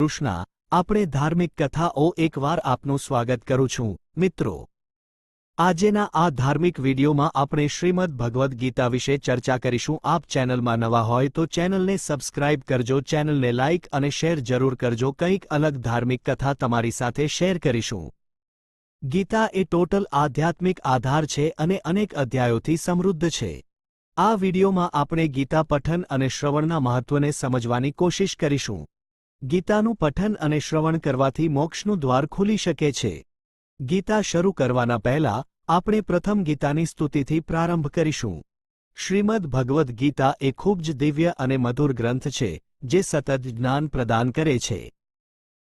કૃષ્ણા, આપણે ધાર્મિક કથાઓ એકવાર આપનું સ્વાગત કરું છું. મિત્રો, આજેના આ ધાર્મિક વિડીયોમાં આપણે શ્રીમદ ભગવદ્ ગીતા વિશે ચર્ચા કરીશું. આપ ચેનલમાં નવા હોય તો ચેનલને સબસ્ક્રાઇબ કરજો, ચેનલને લાઇક અને શેર જરૂર કરજો. કંઈક અલગ ધાર્મિક કથા તમારી સાથે શેર કરીશું. ગીતા એ ટોટલ આધ્યાત્મિક આધાર છે અને અનેક અધ્યાયોથી સમૃદ્ધ છે. આ વિડીયોમાં આપણે ગીતા પઠન અને શ્રવણના મહત્વને સમજવાની કોશિશ કરીશું. ગીતાનું પઠન અને શ્રવણ કરવાથી મોક્ષનું દ્વાર ખુલી શકે છે. ગીતા શરૂ કરવાના પહેલા, આપણે પ્રથમ ગીતાની સ્તુતિથી પ્રારંભ કરીશું. શ્રીમદ ભગવદ્ ગીતા એ ખૂબ જ દિવ્ય અને મધુર ગ્રંથ છે, જે સતત જ્ઞાન પ્રદાન કરે છે.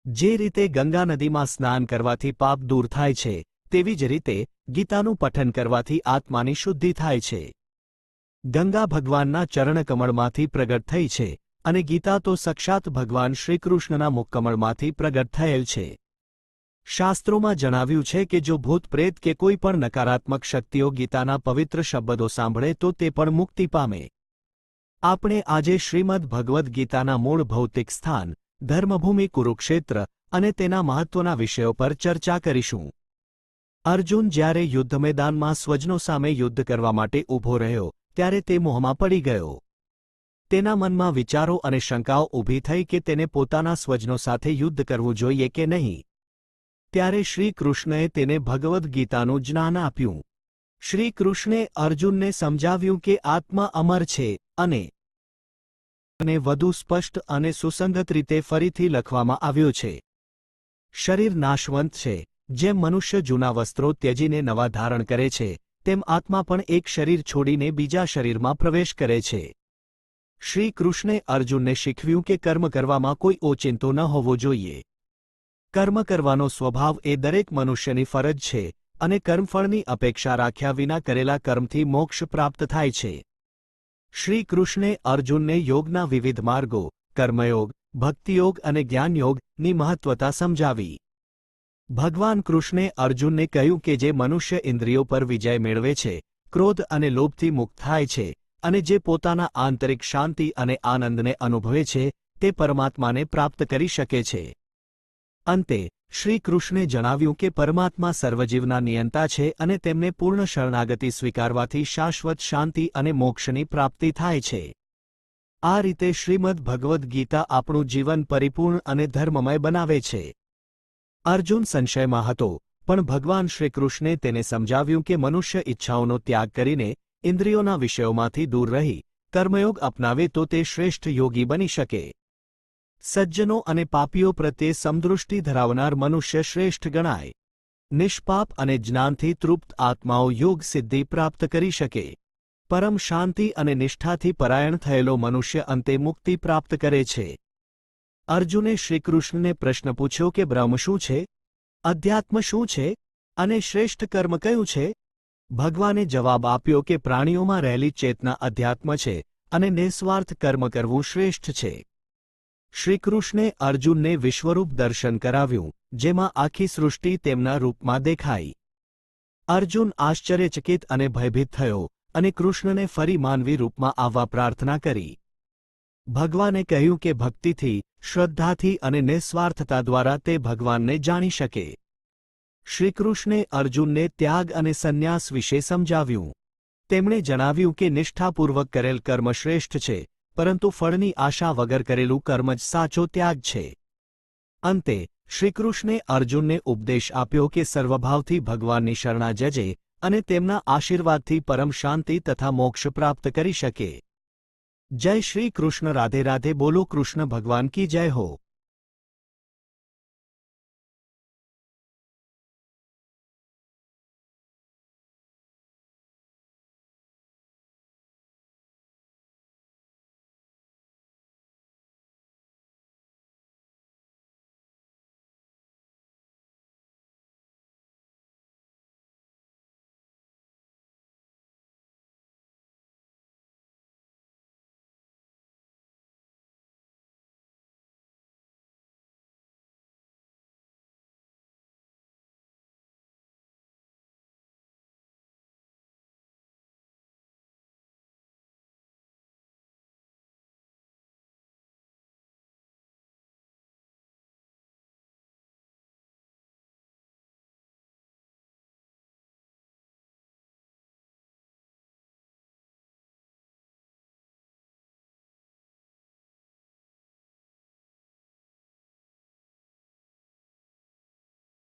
જે રીતે ગંગા નદીમાં સ્નાન કરવાથી પાપ દૂર થાય છે, તેવી જ રીતે ગીતાનું પઠન કરવાથી આત્માની શુદ્ધિ થાય છે. ગંગા ભગવાનના ચરણકમળમાંથી પ્રગટ થઈ છે અને ગીતા તો સાક્ષાત ભગવાન શ્રીકૃષ્ણના મુક્કમળમાંથી પ્રગટ થયેલ છે. શાસ્ત્રોમાં જણાવ્યું છે કે જો ભૂત પ્રેત કે કોઈ પણ નકારાત્મક શક્તિઓ ગીતાના પવિત્ર શબ્દો સાંભળે તો તે પણ મુક્તિ પામે. આપણે આજે શ્રીમદ ભગવદ્ ગીતાના મૂળ ભૌતિક સ્થાન, ધર્મભૂમિ, કુરુક્ષેત્ર અને તેના મહત્વના વિષયો પર ચર્ચા કરીશું. અર્જુન જ્યારે યુદ્ધ મેદાનમાં સ્વજનો સામે યુદ્ધ કરવા માટે ઊભો રહ્યો, ત્યારે તે મોહમાં પડી ગયો. તેના મનમાં વિચારો અને શંકાઓ ઊભી થઈ કે તેને પોતાના સ્વજનો સાથે યુદ્ધ કરવું જોઈએ કે નહીં. ત્યારે શ્રી કૃષ્ણએ તેને ભગવદ્ ગીતાનું જ્ઞાન આપ્યું. શ્રી કૃષ્ણે અર્જુનને સમજાવ્યું કે આત્મા અમર છે અને અને વધુ સ્પષ્ટ અને સુસંગત રીતે ફરીથી લખવામાં આવ્યો છે. શરીર નાશવંત છે, જેમ મનુષ્ય જૂના વસ્ત્રો ત્યજીને નવા ધારણ કરે છે, તેમ આત્મા પણ એક શરીર છોડીને બીજા શરીરમાં પ્રવેશ કરે છે. શ્રી કૃષ્ણે અર્જુનને શીખવ્યું કે કર્મ કરવામાં કોઈ ઓચિંતો ન હોવો જોઈએ. કર્મ કરવાનો સ્વભાવ એ દરેક મનુષ્યની ફરજ છે અને કર્મફળની અપેક્ષા રાખ્યા વિના કરેલા કર્મથી મોક્ષ પ્રાપ્ત થાય છે. શ્રી કૃષ્ણે અર્જુનને યોગના વિવિધ માર્ગો, કર્મયોગ, ભક્તિયોગ અને જ્ઞાનયોગની મહત્વતા સમજાવી. ભગવાન કૃષ્ણે અર્જુનને કહ્યું કે જે મનુષ્ય ઇન્દ્રિયો પર વિજય મેળવે છે, ક્રોધ અને લોભથી મુક્ત થાય છે અને જે પોતાના આંતરિક શાંતિ અને આનંદને અનુભવે છે, તે પરમાત્માને પ્રાપ્ત કરી શકે છે. અંતે શ્રી કૃષ્ણે જણાવ્યું કે પરમાત્મા સર્વજીવના નિયંતા છે અને તેમને પૂર્ણ શરણાગતિ સ્વીકારવાથી શાશ્વત શાંતિ અને મોક્ષની પ્રાપ્તિ થાય છે. આ રીતે શ્રીમદ ભગવદ્ ગીતા આપણું જીવન પરિપૂર્ણ અને ધર્મમય બનાવે છે. અર્જુન સંશયમાં હતો, પણ ભગવાન શ્રીકૃષ્ણે તેને સમજાવ્યું કે મનુષ્ય ઇચ્છાઓનો ત્યાગ કરીને ઇન્દ્રિયોના વિષયોમાંથી દૂર રહી, કર્મયોગ અપનાવે તો તે શ્રેષ્ઠ યોગી બની શકે. સજ્જનો અને પાપીઓ પ્રત્યે સમદૃષ્ટિ ધરાવનાર મનુષ્ય શ્રેષ્ઠ ગણાય. નિષ્પાપ અને જ્ઞાનથી તૃપ્ત આત્માઓ યોગ સિદ્ધિ પ્રાપ્ત કરી શકે. પરમ શાંતિ અને નિષ્ઠાથી પરાયણ થયેલો મનુષ્ય અંતે મુક્તિ પ્રાપ્ત કરે છે. અર્જુને શ્રીકૃષ્ણને પ્રશ્ન પૂછ્યો કે બ્રહ્મ શું છે? અધ્યાત્મ શું છે? અને શ્રેષ્ઠ કર્મ કયું છે? ભગવાને જવાબ આપ્યો કે પ્રાણીઓમાં રહેલી ચેતના અધ્યાત્મ છે અને નિસ્વાર્થ કર્મ કરવું શ્રેષ્ઠ છે. શ્રીકૃષ્ણે અર્જુનને વિશ્વરૂપ દર્શન કરાવ્યું, જેમાં આખી સૃષ્ટિ તેમના રૂપમાં દેખાઈ. અર્જુન આશ્ચર્યચકિત અને ભયભીત થયો અને કૃષ્ણને ફરી માનવી રૂપમાં આવવા પ્રાર્થના કરી. ભગવાને કહ્યું કે ભક્તિથી, શ્રદ્ધાથી અને નિસ્વાર્થતા દ્વારા તે ભગવાનને જાણી શકે. શ્રીકૃષ્ણે અર્જુનને ત્યાગ અને સંન્યાસ વિશે સમજાવ્યું. તેમણે જણાવ્યું કે નિષ્ઠાપૂર્વક કરેલ કર્મ શ્રેષ્ઠ છે, પરંતુ ફળની આશા વગર કરેલું કર્મ જ સાચો ત્યાગ છે. અંતે, શ્રીકૃષ્ણે અર્જુનને ઉપદેશ આપ્યો કે સર્વભાવથી ભગવાનની શરણા જજે અને તેમના આશીર્વાદથી પરમ શાંતિ તથા મોક્ષ પ્રાપ્ત કરી શકે. જય શ્રી કૃષ્ણ રાધે રાધે બોલો કૃષ્ણ ભગવાન કી જય હો.